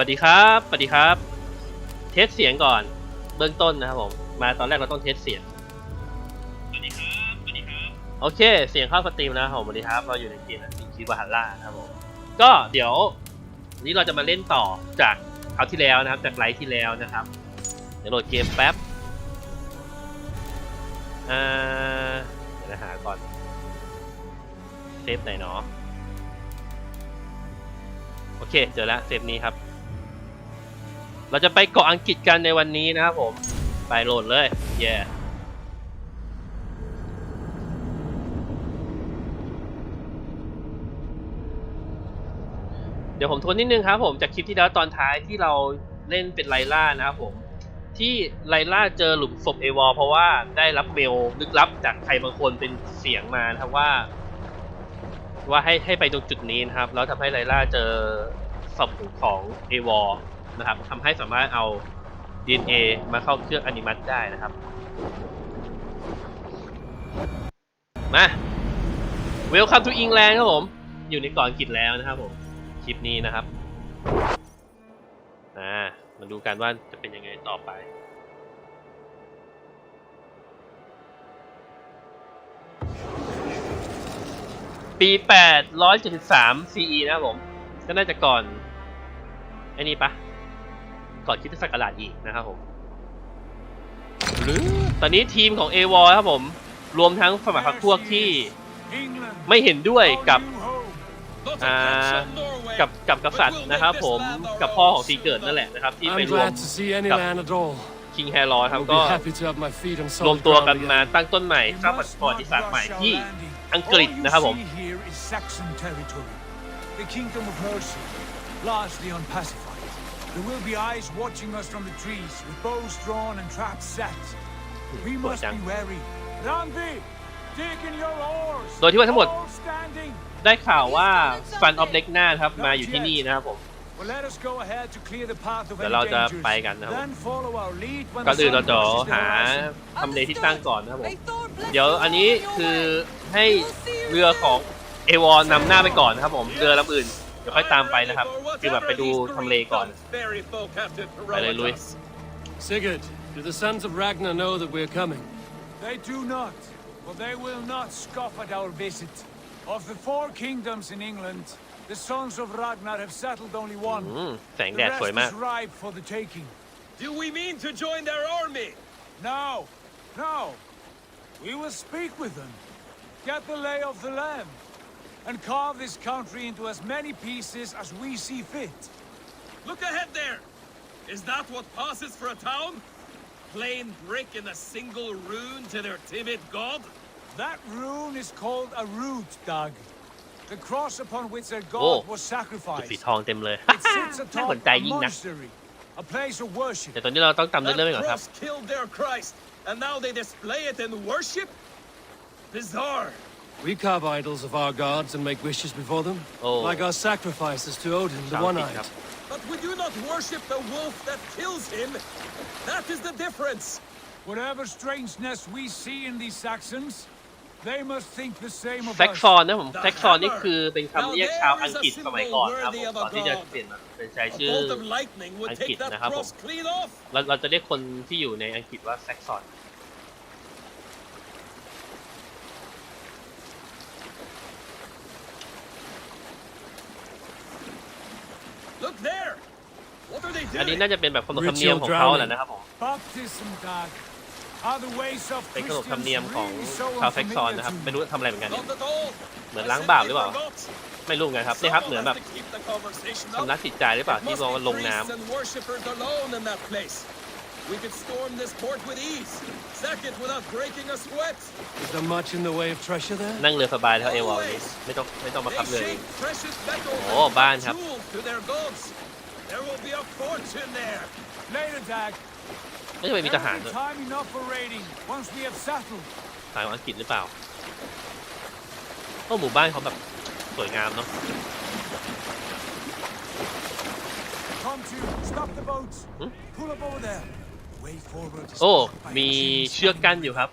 สวัสดีครับสวัสดีครับ เทสเสียงก่อน เบื้องต้นนะครับผม มาตอนแรกเราต้องเทสเสียงสวัสดีครับสวัสดีครับ โอเค เสียงเข้าสตรีมนะครับผมสวัสดีครับ เราอยู่ในเกมนะสิงคิวบาฮาร่านะครับผม ก็เดี๋ยววันนี้เราจะมาเล่นต่อจากคราวที่แล้วนะครับ จากไลฟ์ที่แล้วนะครับ เดี๋ยวโหลดเกมแป๊บอ่าเดี๋ยวหาก่อนเซฟไหนเนาะโอเค เจอแล้วเซฟนี้ครับ เราจะไปเกาะอังกฤษกันในวันนี้นะครับผม ไปโหลดเลยเย่เดี๋ยวผมทวนนิดนึงครับผมจากคลิปที่แล้วตอนท้ายที่เราเล่นเป็นไลล่านะครับผม ที่ไลล่าเจอหลุมศพเอวอเพราะว่าได้รับเมลลึกลับจากใครบางคนเป็นเสียงมานะครับว่า ว่าให้ให้ไปตรงจุดนี้นะครับ แล้วทำให้ไลล่าเจอศพของเอวอ นะครับทำให้สามารถเอา DNA มาเข้าเครื่องอนิมัตได้นะครับ มา Welcome to England ครับผม อยู่ในเก่อนอังกฤษแล้วนะครับผมคลิปนี้นะครับอ่ามาดูกันว่าจะเป็นยังไงต่อไปปี 873 CE นะครับผม ก็น่าจะก่อนไอ้นี่ปะ ก่อนคริดศักราชอีกนะครับผมหรือตอนนี้ทีมของ a w o ครับผม รวมทั้งฝ่ายพรรคพวกที่ไม่เห็นด้วยกับอ่ากับกับกษัตริย์นะครับผมกับพ่อของซีเกิดนั่นแหละนะครับ ที่ไป I'm รวม glad to see any Cup. land at all. คิงแฮร์รอครับ I'll ก็ be happy to have my feet on รวม solid ตัว ground กันมา again. ตั้งต้นใหม่สร้างประวัติศาสตร์ใหม่ที่อังกฤษนะครับผม here is Saxon territory. The kingdom of Mercia, largely unpacified. There will be eyes watching us from the trees with bows drawn and traps set. We must be wary. Randy, dig in your oars. โดยที่ว่าทั้งหมด All standing. ได้ข่าวว่าฟันออฟเล็กนาครับมาอยู่ที่นี่นะครับผม Well, let us go ahead to clear the path of เดี๋ยว any เราจะ dangers. ไปกันนะครับ Then follow our lead when ก่อน the อื่น sun เราจะ crosses the หา horizon. ทำเลที่ตั้งก่อนนะครับผม เดี๋ยวอันนี้คือให้เรือของเอวอนนำหน้าไปก่อนนะครับผม เรือลำอื่นเดี๋ยวค่อยตามไปนะครับ คือแบบไปดูทำเลก่อน ไปเลยลุย Sigurd, do the sons of Ragnar know that we're coming? They do not, but they will not scoff at our visit. Of the four kingdoms in England, the sons of Ragnar have settled only one. อืมแสง The แดด rest สวยมาก is ripe for the taking. Do we mean to join their army? No, no. We will speak with them, get the lay of the land, and carve this country into as many pieces as we see fit. Look ahead there! Is that what passes for a town? Plain brick and a single rune to their timid god? That rune is called a root, Dag. The cross upon which their god Oh. was จุด sacrificed. สีทองเต็มเลย It sits น่าส atop นใจ a ยิ่งนะ monastery, a place of worship. แต่ตอนนี้เราต้องตามเรื่อง That ไปก่อนครับ cross killed their Christ, and now they display it in worship? Bizarre. We carve idols of our gods and make wishes before them, Oh. like our sacrifices to Odin, the สามสิบ One-Eyed. ครับ But we do not worship the wolf that kills him. That is the difference. Whatever strangeness we see in these Saxons, they must think the same of แซก us. ซอนนะผมแซกซอนนี่คือเป็นคำเรียกชาวอังกฤษสมัยก่อนครับผมก่อนที่จะเปลี่ยนมาเป็นใช้ A ชื่อ bolt of lightning would Anh take Kịt that nè, hả cross bụng? clean off. เราเราจะเรียกคนที่อยู่ในอังกฤษว่าแซกซอน Look there. What are they อันนี้ doing? น่าจะเป็นแบบขนบธรรมเนียมของเขาแหละนะครับผม Baptism, Dag. Are the ways of เป็นขนบ Christians ธรรมเนียมของ really so ชาวแซกซอน unfamiliar นะครับ to ไม่ you? รู้ทำอะไรเหมือนกัน Not at all. เหมือน I ล้าง simply บาปหรือเปล่า forgot. ไม่รู้เหมือนกันครับ นี่ครับ เหมือนแบบ Someone has to keep the conversation ชำระ up. จิตใจหรือเปล่า It ที่ must บอก be ว่าลงน้ priests and worshippers alone in that place. We could storm this port with ease, sack it without breaking a sweat. Is there much in the way of treasure ำ there? นั่งเรือสบายเท่าเอวอลนี้ไม่ต้องไม่ต้องมา They ขับเลย shake precious metals Oh, and ban hả? jewels to their gods. There will be a fortune there. Later, Dag. ไม่ใช่ไปมีท There หาร will ด้วย be time enough for raiding once we have settled. ทหารของอังกฤษหรือเปล่าก็หมู่บ้านเขาแบบสวยงามเนาะ Come to, stop the boats. Hmm? Pull up over there. Way forward. is โอ้ blocked by a มี chain เชือกกั้นอยู่ครับ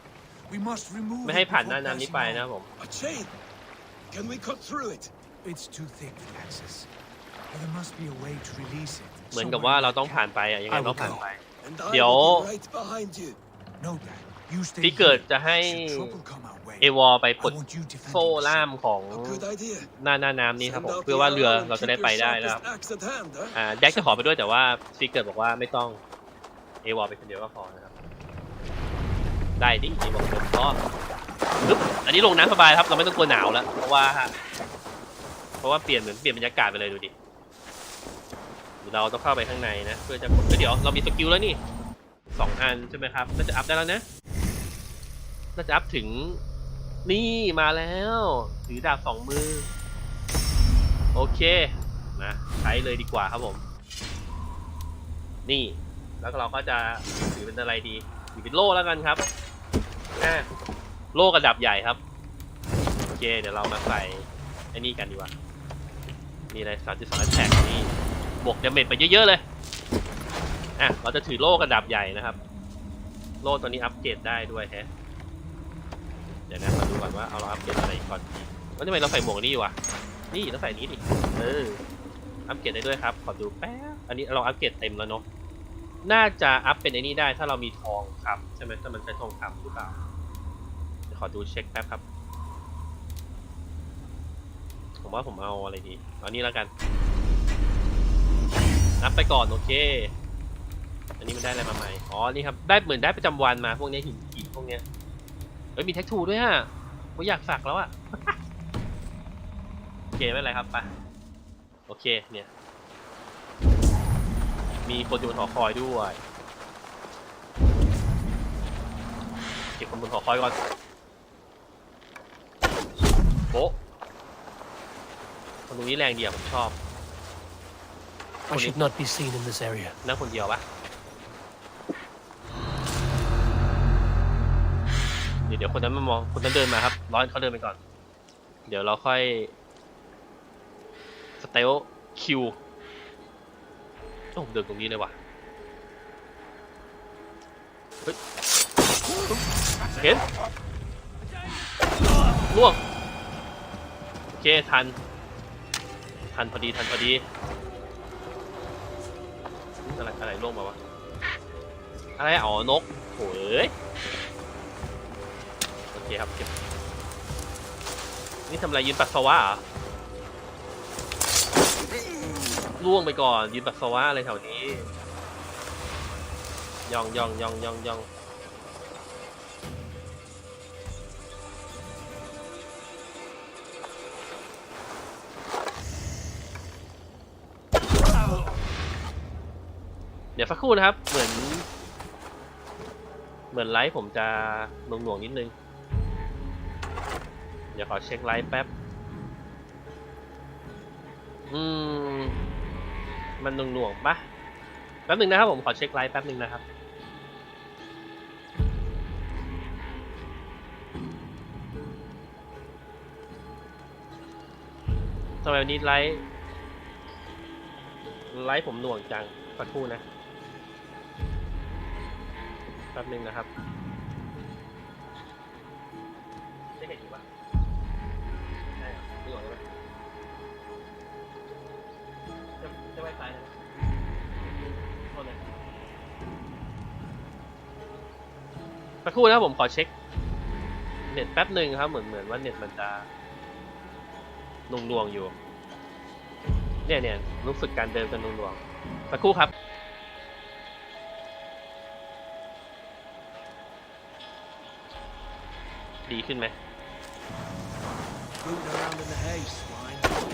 We must remove ไม่ it ให้ผ่านห before น้าน้ำนี้ passing ไป on. นะครับผม A chain. Can we cut through it? It's too thick, Alexis. But there must be a way to release it. เหมือนกับว่าเราต้องผ่านไปอะยังไง I will ต้องผ่าน go. ไป And I Yo. will be right behind you. No, Dad. You stay ที่เกิด here. จะให้ Should trouble come our way, เอวอไปปล I ด want you defending โซ่ yourself. ล่ามของ A good idea. หน้าหน้าน้ำนี้ครับ Send ผม out เพื่อ the ว่าเรือ arrow and เราจะ keep ได้ your ไปได้นะครับ sharpest axe at hand, huh? อ่าแจ็คจะขอไปด้วยแต่ว่าฟีเกิดบอกว่าไม่ต้อง เอวอไปคนเดียวก็พอนะครับ ได้ดิเอวอคนเดียวก็ปึ๊บอันนี้ลงน้ำสบายครับ เราไม่ต้องกลัวหนาวแล้ว เพราะว่า เพราะว่าเปลี่ยนเหมือนเปลี่ยนบรรยากาศไปเลยดูดิ เราต้องเข้าไปข้างในนะ เพื่อจะกดเฮ้ยเดี๋ยวเรามีสกิลแล้วนี่สองอันใช่ไหมครับน่าจะอัพได้แล้วนะน่าจะอัพถึงนี่มาแล้วถือดาบสองมือ โอเค มาใช้เลยดีกว่าครับผม นี่ แล้วเราก็จะถือเป็นอะไรดีถือเป็นโล่แล้วกันครับอ่โล่กระดับใหญ่ครับโอเคเดี๋ยวเรามาใส่ไอ้นี่กันดีกว่ามีอะไรสามจุดสองแท็กนี่บวกเดเมจไปเยอะๆเลยอะเราจะถือโล่กระดับใหญ่นะครับ โล่ตัวนี้อัปเกรดได้ด้วยแฮะเดี๋ยวนะมาดูก่อนว่าเอาเราอัปเกรดอะไรก่อนดีว่าทำไมเราใส่หมวกนี่อยู่วะนี่ต้องใส่นี้ดิเอออัปเกรดได้ด้วยครับขอดูแป๊บอันนี้เราอัปเกรดเต็มแล้วเนาะ น่าจะอัพเป็นไอ้นี่ได้ถ้าเรามีทองคำใช่ไหมถ้ามันใช้ทองคำหรือเปล่าขอดูเช็คแป๊บครับ ผมว่าผมเอาอะไรดีเอานี่แล้วกันอัพไปก่อนโอเค อันนี้มันได้อะไรมาใหม่ อ๋อ นี่ครับ ได้เหมือนได้ประจำวันมาพวกนี้หินหินพวกเนี้ยเฮ้ยมีแท็กทูด้วยฮะผมอยากสักแล้วอะโอเคไม่เป็นไรครับไปโอเคเนี่ย มีคนอยู่บนหอคอยด้วยเก็บคนบนหอคอยก่อนโป๊ะคนตรงนี้แรงเดียวผมชอบ I should not be seen in this area. นั่งคนเดียวปะเดี๋ยวเดี๋ยวคนนั้นมามองคนนั้นเดินมาครับร้อนเขาเดินไปก่อน เดี๋ยวเราค่อยสเตลคิว โอ้ผมเดินตรงนี้เลยว่ะ เฮ้ย เห็นล่วง โอเค ทัน ทันพอดี ทันพอดี อะไร อะไรล่วงมาวะ อะไร อ๋อ นกโอ้ยโอเคครับเก็บนี่ทำอะไรยืนปัสสาวะเหรอ ล่วงไปก่อน ยืนปัสสาวะอะไรแถวนี้ ยองยองยองยองยองเดี๋ยวสักครู่นะครับ เหมือน เหมือนไลฟ์ผมจะหน่วงหน่วงๆนิดนึง เดี๋ยวขอเช็คไลฟ์แป๊บ อืม มันหน่วงหน่วงๆปะแป๊บหนึ่งนะครับผมขอเช็คไลฟ์แป๊บหนึ่งนะครับทำไมวันนี้ไลฟ์ไลฟ์ผมหน่วงจังสักครู่นะแป๊บหนึ่งนะครับ ครู่นะครับผมขอเช็ค เน็ตแป๊บหนึ่งครับ เหมือนเหมือนว่าเน็ตมันจะหน่วงนวงอยู่ เนี่ยเนี่ยรู้สึกการเดินจะหน่วงนวงสักครู่ครับดีขึ้นไหม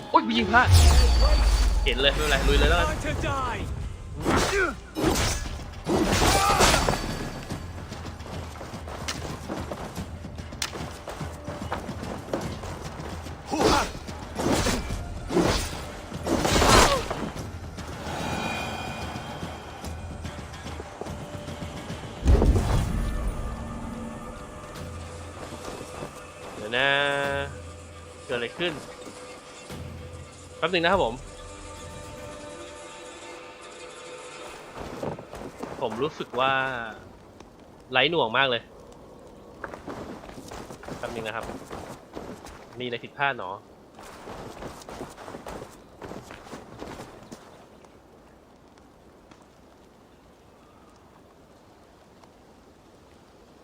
โอ๊ยยิงพลาดเห็นเลยไม่เป็นไรลุยเลยแล้วกัน กิดอะไรขึ้นแป๊บหนึ่งนะครับผม ผมรู้สึกว่าไหลหน่วงมากเลยแป๊บหนึ่งนะครับ มีอะไรผิดพลาดหนอ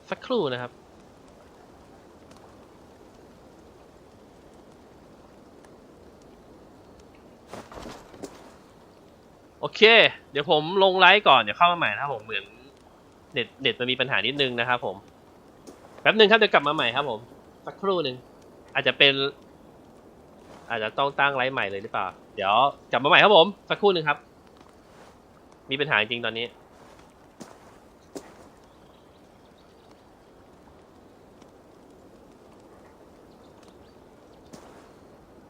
สักครู่นะครับ เค เดี๋ยวผมลงไลฟ์ก่อน เดี๋ยวเข้ามาใหม่นะครับผมเหมือนเน็ตเน็ตมันมีปัญหานิดนึงนะครับผม แป๊บหนึ่งครับเดี๋ยวกลับมาใหม่ครับผม สักครู่หนึ่งอาจจะเป็น อาจจะต้องตั้งไลฟ์ใหม่เลยหรือเปล่า เดี๋ยวกลับมาใหม่ครับผม สักครู่หนึ่งครับ มีปัญหาจริงตอนนี้